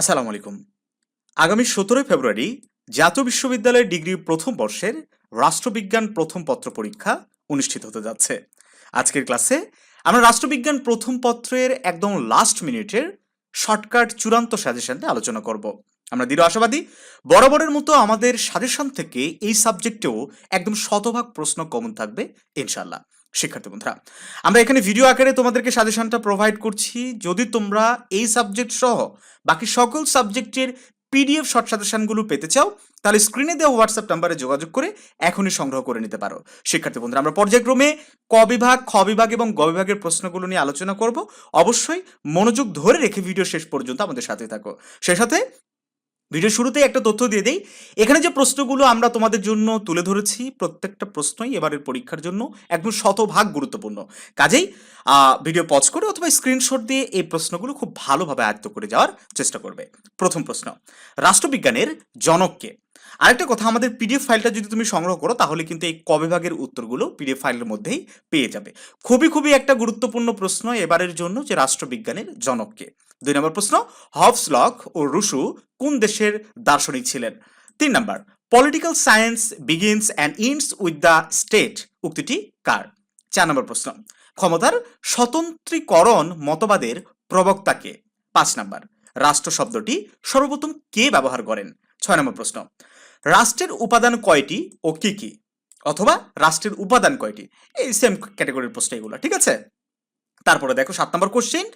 আসসালামু আলাইকুম। আগামী সতেরোই ফেব্রুয়ারি জাতীয় বিশ্ববিদ্যালয়ের ডিগ্রি প্রথম বর্ষের রাষ্ট্রবিজ্ঞান প্রথম পত্র পরীক্ষা অনুষ্ঠিত হতে যাচ্ছে। আজকের ক্লাসে আমরা রাষ্ট্রবিজ্ঞান প্রথম পত্রের একদম লাস্ট মিনিটের শর্টকাট চূড়ান্ত সাজেশনটা আলোচনা করব। আমরা দৃঢ় আশাবাদী, বরাবরের মতো আমাদের সাজেশন থেকে এই সাবজেক্টেও একদম শতভাগ প্রশ্ন কমন থাকবে ইনশাল্লাহ শিক্ষার্থী বন্ধুরা, আমরা এখানে ভিডিও আকারে তোমাদেরকে সাজেশনটা প্রোভাইড করছি। যদি তোমরা এই সাবজেক্ট সহ বাকি সকল সাবজেক্টের পিডিএফ শর্ট সাজেশনগুলো পেতে চাও, তাহলে স্ক্রিনে দেওয়া হোয়াটসঅ্যাপ নাম্বারে যোগাযোগ করে এখনই সংগ্রহ করে নিতে পারো। শিক্ষার্থী বন্ধুরা, আমরা পর্যায়ক্রমে ক বিভাগ, খ বিভাগ এবং গ বিভাগের প্রশ্নগুলো নিয়ে আলোচনা করব। অবশ্যই মনোযোগ ধরে রেখে ভিডিও শেষ পর্যন্ত আমাদের সাথে থাকো। সে সাথে ভিডিও শুরুতেই একটা তথ্য দিয়ে দেই। এখানে যে প্রশ্নগুলো আমরা তোমাদের জন্য তুলে ধরেছি, প্রত্যেকটা প্রশ্নই এবারের পরীক্ষার জন্য একদম শতভাগ গুরুত্বপূর্ণ। কাজেই ভিডিও পজ করে অথবা স্ক্রিনশট দিয়ে এই প্রশ্নগুলো খুব ভালোভাবে আয়ত্ত করে যাওয়ার চেষ্টা করবে। প্রথম প্রশ্ন, রাষ্ট্রবিজ্ঞানের জনককে। আরেকটা কথা, আমাদের পিডিএফ ফাইলটা যদি তুমি সংগ্রহ করো, তাহলে কিন্তু এই ক বিভাগের উত্তরগুলো পিডিএফ ফাইলের মধ্যেই পেয়ে যাবে। খুবই খুবই একটা গুরুত্বপূর্ণ প্রশ্ন এবারের জন্য যে রাষ্ট্রবিজ্ঞানের জনককে। দুই নম্বর প্রশ্ন হবস লক ও রুশু কোন দেশের দার্শনিক ছিলেন? তিন নম্বর political science begins and ends with the state উক্তিটি কার? চার নম্বর প্রশ্ন, ক্ষমতার স্বতন্ত্রীকরণ মতবাদের প্রবক্তাকে পাঁচ নম্বর, রাষ্ট্র শব্দটি সর্বপ্রথম কে ব্যবহার করেন? ছয় নম্বর প্রশ্ন, রাষ্ট্রের উপাদান কয়টি ও কি কি? অথবা রাষ্ট্রের উপাদান কয়টি? এই সেম ক্যাটাগরির প্রশ্ন এগুলো, ঠিক আছে? তারপরে দেখো সাত নম্বর question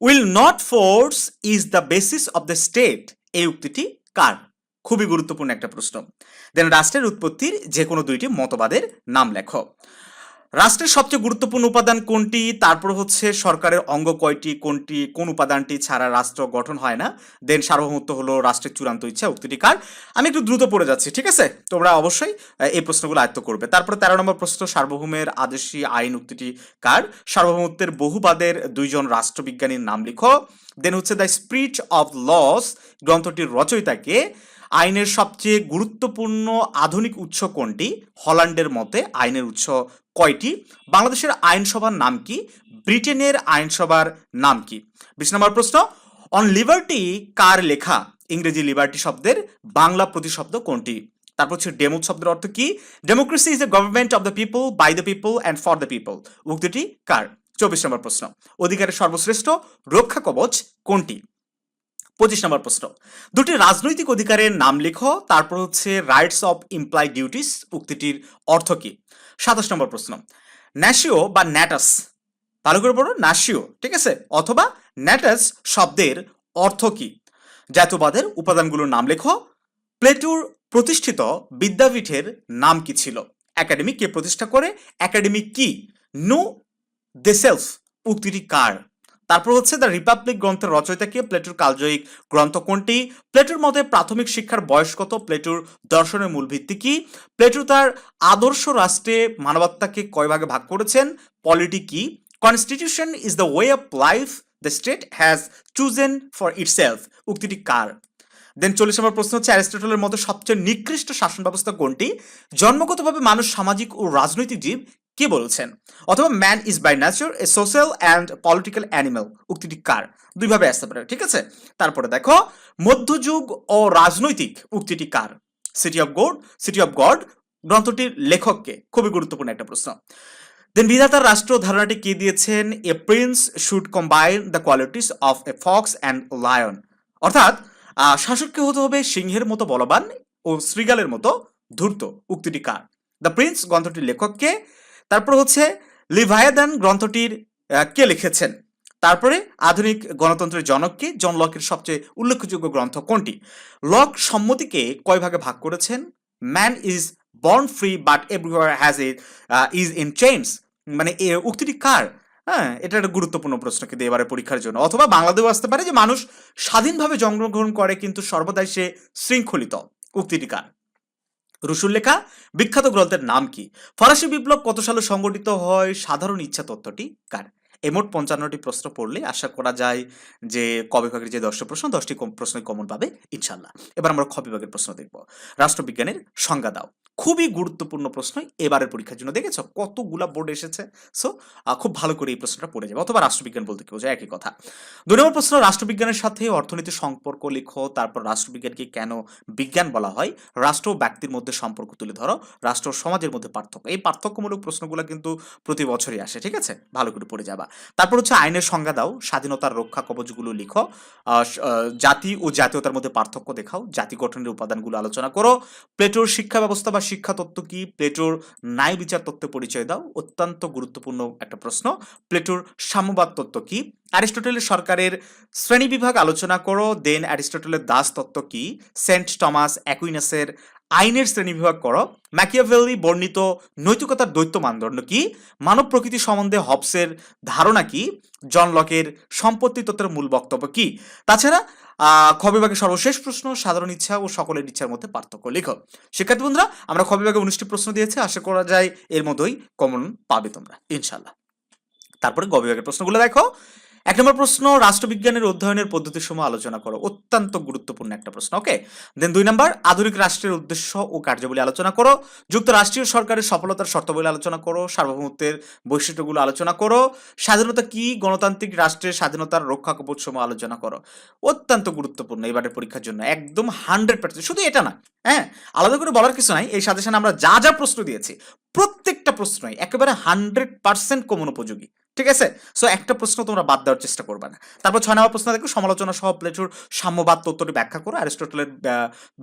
will not force is the basis of the state এই উক্তিটি কার? খুবই গুরুত্বপূর্ণ একটা প্রশ্ন। দেন রাষ্ট্রের উৎপত্তির যে কোনো দুইটি মতবাদের নাম লেখো। রাষ্ট্রের সবচেয়ে গুরুত্বপূর্ণ উপাদান কোনটি? তারপর হচ্ছে সরকারের অঙ্গ কয়টি? কোনটি? কোন উপাদানটি ছাড়া রাষ্ট্র গঠন হয় না? দেন সার্বভৌমত্ব হলো রাষ্ট্রের চূড়ান্ত ইচ্ছা, উক্তিটি কার? আমি একটু দ্রুত পড়ে যাচ্ছি, ঠিক আছে? তোমরা অবশ্যই এই প্রশ্নগুলো আয়ত্ত করবে। তারপরে তেরো নম্বর প্রশ্ন, সার্বভৌমের আদেশী আইন উক্তিটি কার? সার্বভৌমত্বের বহুবাদের দুইজন রাষ্ট্রবিজ্ঞানীর নাম লিখো। দেন হচ্ছে দ্য স্পিরিট অফ লস গ্রন্থটির রচয়িতাকে। আইনের সবচেয়ে গুরুত্বপূর্ণ আধুনিক উৎস কোনটি? হল্যান্ডের মতে আইনের উৎস কয়টি? বাংলাদেশের আইনসভার নাম কি? ব্রিটেনের আইনসভার নাম কি? বিশ নম্বর প্রশ্ন অন লিবার্টি কার লেখা? ইংরেজি লিবার্টি শব্দের বাংলা প্রতিশব্দ কোনটি? তারপর হচ্ছে ডেমো শব্দের অর্থ কি? Democracy is the government of the people by the people and for the people উক্তিটি কার? চব্বিশ নম্বর প্রশ্ন, অধিকারের সর্বশ্রেষ্ঠ রক্ষা কবচ কোনটি? পঁচিশ নম্বর প্রশ্ন। দুটি রাজনৈতিক অধিকারের নাম লেখো, তারপর হচ্ছে রাইটস অফ ইমপ্লাই ডিউটিস উক্তিটির অর্থ কি? সাতাশ নম্বর প্রশ্ন। ন্যাশিও বা ন্যাটাস, ভালো করে পড়ো ন্যাশিও ঠিক আছে? অথবা ন্যাটাস শব্দের অর্থ কি? জাতীয়বাদের উপাদানগুলোর নাম লেখো, প্লেটুর প্রতিষ্ঠিত বিদ্যাপীঠের নাম কি ছিল? একাডেমি কে প্রতিষ্ঠা করে? একাডেমি কি? নো দে সেলফ, উক্তিটি কার? তারপর হচ্ছে দ্য রিপাবলিক গ্রন্থের রচয়িতাকে প্লেটুর কালজয়িক গ্রন্থ কোনটি? প্লেটুর মতে প্রাথমিক শিক্ষার বয়স কত? প্লেটুর দর্শনের মূল ভিত্তি কি? প্লেটু তার আদর্শ রাষ্ট্রে মানবতাকে কয় ভাগে ভাগ করেছেন? পলিটি কি? Constitution is the way of life the state has chosen for itself উক্তিটি কার? দেন চল্লিশ নম্বর প্রশ্ন হচ্ছে, অ্যারিস্টটলের মতো সবচেয়ে নিকৃষ্ট শাসন ব্যবস্থা কোনটি? জন্মগতভাবে মানুষ সামাজিক ও রাজনৈতিক জীব কে বলেছেন? অথবা man is by nature a social and political animal উক্তিটি কার? দুইভাবে আসতে পারে, ঠিক আছে? তারপরে দেখো, মধ্যযুগ ও রাজনৈতিক, উক্তিটি কার? City of God city of God গ্রন্থটির লেখককে, খুবই গুরুত্বপূর্ণ একটা প্রশ্ন। দেন বিধাতার রাষ্ট্র ধারণাটি কে দিয়েছেন? A prince should combine the qualities of a fox and lion অর্থাৎ শাসককে হতে হবে সিংহের মতো বলবান ও শ্রীগালের মতো ধূর্ত, উক্তিটি কার? দ্য প্রিন্স গ্রন্থটির লেখককে তারপর হচ্ছে লিভায়াদান গ্রন্থটির কে লিখেছেন? তারপরে আধুনিক গণতন্ত্রের জনককে, জন লকের সবচেয়ে উল্লেখযোগ্য গ্রন্থ কোনটি? লক সম্মতিকে কয় ভাগে ভাগ করেছেন? Man is born free, but everywhere has a is in change মানে এ উক্তিটি কার? হ্যাঁ এটা একটা গুরুত্বপূর্ণ প্রশ্ন কিন্তু এবারে পরীক্ষার জন্য। অথবা বাংলাদেশেও আসতে পারে যে মানুষ স্বাধীনভাবে জন্মগ্রহণ করে, কিন্তু সর্বদাই সে শৃঙ্খলিত। উক্তিটি কার? রুশুর লেখা বিখ্যাত গ্রন্থের নাম কি? ফরাসি বিপ্লব কত সালে সংগঠিত হয়? সাধারণ ইচ্ছা তত্ত্বটি কার? এই মোট পঞ্চান্নটি প্রশ্ন পড়লে আশা করা যায় যে ক বিভাগের যে দশটি প্রশ্ন, দশটি প্রশ্নই কমন পাবে ইনশাল্লাহ এবার আমরা খ প্রশ্ন দেখব। রাষ্ট্রবিজ্ঞানের সংজ্ঞা দাও। খুবই গুরুত্বপূর্ণ প্রশ্ন এবারের পরীক্ষার জন্য। দেখেছ? কতগুলা বোর্ড এসেছে। সো খুব ভালো করে এই প্রশ্নটা পড়ে যাবে। অথবা রাষ্ট্রবিজ্ঞান বলতে যায়, একই কথা। দুই নম্বর প্রশ্ন, রাষ্ট্রবিজ্ঞানের সাথে অর্থনীতির সম্পর্ক লিখো, তারপর রাষ্ট্রবিজ্ঞানকে কেন বিজ্ঞান বলা হয়? রাষ্ট্র ব্যক্তির মধ্যে সম্পর্ক তুলে ধরো, রাষ্ট্র সমাজের মধ্যে পার্থক্য। এই পার্থক্যমূলক প্রশ্নগুলো কিন্তু প্রতি বছরই আসে, ঠিক আছে? ভালো করে পড়ে যাবা। তারপর হচ্ছে আইনের সংজ্ঞা দাও, স্বাধীনতার রক্ষা কবচগুলো লিখো জাতি ও জাতীয়তার মধ্যে পার্থক্য দেখাও, জাতি গঠনের উপাদানগুলো আলোচনা করো, প্লেটোর শিক্ষা ব্যবস্থা বা শিক্ষা তত্ত্ব কি? প্লেটোর ন্যায় বিচার তত্ত্বের পরিচয় দাও। অত্যন্ত গুরুত্বপূর্ণ একটা প্রশ্ন। প্লেটোর সাম্যবাদ তত্ত্ব কি? অ্যারিস্টটলের সরকারের শ্রেণি বিভাগ আলোচনা করো, দেন অ্যারিস্টটলের দাস তত্ত্ব কি? সেন্ট টমাস অ্যাকুইনাসের আইনের শ্রেণীবিভাগ করো। ম্যাকিয়াভেলি বর্ণিত নৈতিকতার দ্বৈত মানদণ্ড কি? মানব প্রকৃতি সম্বন্ধে হবসের ধারণা কি? জন লকের সম্পত্তি তত্ত্বের মূল বক্তব্য কি? তাছাড়া আহ, খ বিভাগের সর্বশেষ প্রশ্ন সাধারণ ইচ্ছা ও সকলের ইচ্ছার মধ্যে পার্থক্য লেখো। শিক্ষার্থী বন্ধুরা আমরা খ বিভাগে উনিশটি প্রশ্ন দিয়েছি আশা করা যায় এর মধ্যেই কমন পাবে তোমরা ইনশাল্লাহ তারপরে গ বিভাগের প্রশ্নগুলো দেখো। এক নম্বর প্রশ্ন, রাষ্ট্রবিজ্ঞানের অধ্যয়নের পদ্ধতির সময় আলোচনা করো। অত্যন্ত গুরুত্বপূর্ণ একটা প্রশ্ন, ওকে? দেন দুই নম্বর, আধুনিক রাষ্ট্রের উদ্দেশ্য ও কার্যাবলী আলোচনা করো। যুক্তরাষ্ট্রীয় সরকারের সফলতার শর্তাবলী আলোচনা করো, সার্বভৌমত্বের বৈশিষ্ট্যগুলো আলোচনা করো। স্বাধীনতা কি? গণতান্ত্রিক রাষ্ট্রের স্বাধীনতার রক্ষা কবচ সময় আলোচনা করো। অত্যন্ত গুরুত্বপূর্ণ এবারের পরীক্ষার জন্য, একদম হান্ড্রেড পার্সেন্ট। শুধু এটা না হ্যাঁ? আলাদা করে বলার কিছু নাই, এই সাজেশনে আমরা যা যা প্রশ্ন দিয়েছি, প্রত্যেকটা প্রশ্নই একেবারে হান্ড্রেড পার্সেন্ট কমন উপযোগী। ঠিক আছে? সো একটা প্রশ্ন তোমরা বাদ দেওয়ার চেষ্টা করবে না। তারপর ছয় নম্বর প্রশ্ন দেখো, সমালোচনা সহ প্লেটোর সাম্যবাদ তত্ত্বটি ব্যাখ্যা করো, অ্যারিস্টটলের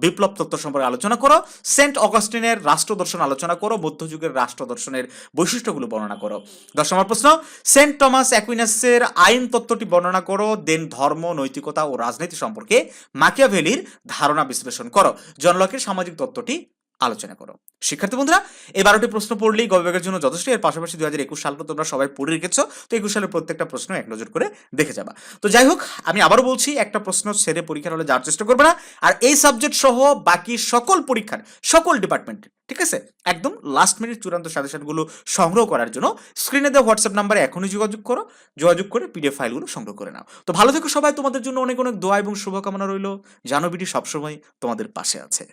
বিপ্লব তত্ত্ব সম্পর্কে আলোচনা করো, সেন্ট অগাস্টিনের রাষ্ট্র দর্শন আলোচনা করো মধ্যযুগের রাষ্ট্র দর্শনের বৈশিষ্ট্যগুলো বর্ণনা করো। দশ নম্বর প্রশ্ন, সেন্ট টমাস অ্যাকুইনাসের আইন তত্ত্বটি বর্ণনা করো, দেন ধর্ম, নৈতিকতা ও রাজনীতি সম্পর্কে মাকিয়াভেলির ধারণা বিশ্লেষণ করো। জনলকের সামাজিক তত্ত্বটি আলোচনা করো। শিক্ষার্থী বন্ধুরা, এই বারোটি প্রশ্ন পড়লেই গবেষকের জন্য যথেষ্ট। এর পাশাপাশি দুই হাজার একুশ সালটা তোমরা সবাই পড়ে রেখেছো, তো একুশ সালের প্রত্যেকটা প্রশ্ন এক নজর করে দেখে যাবা। তো যাই হোক, আমি আবারও বলছি, একটা প্রশ্ন ছেড়ে পরীক্ষার হলে যাওয়ার চেষ্টা করবে না। আর এই সাবজেক্ট সহ বাকি সকল পরীক্ষার, সকল ডিপার্টমেন্ট ঠিক আছে? একদম লাস্ট মিনিট চূড়ান্ত সাজেশনগুলো সংগ্রহ করার জন্য স্ক্রিনে দেওয়া হোয়াটসঅ্যাপ নাম্বারে এখনই যোগাযোগ করো, যোগাযোগ করে পিডিএফ ফাইলগুলো সংগ্রহ করে নাও। তো ভালো থেকো সবাই, তোমাদের জন্য অনেক অনেক দোয়া এবং শুভকামনা রইল। জানো বিটি সবসময় তোমাদের পাশে আছে।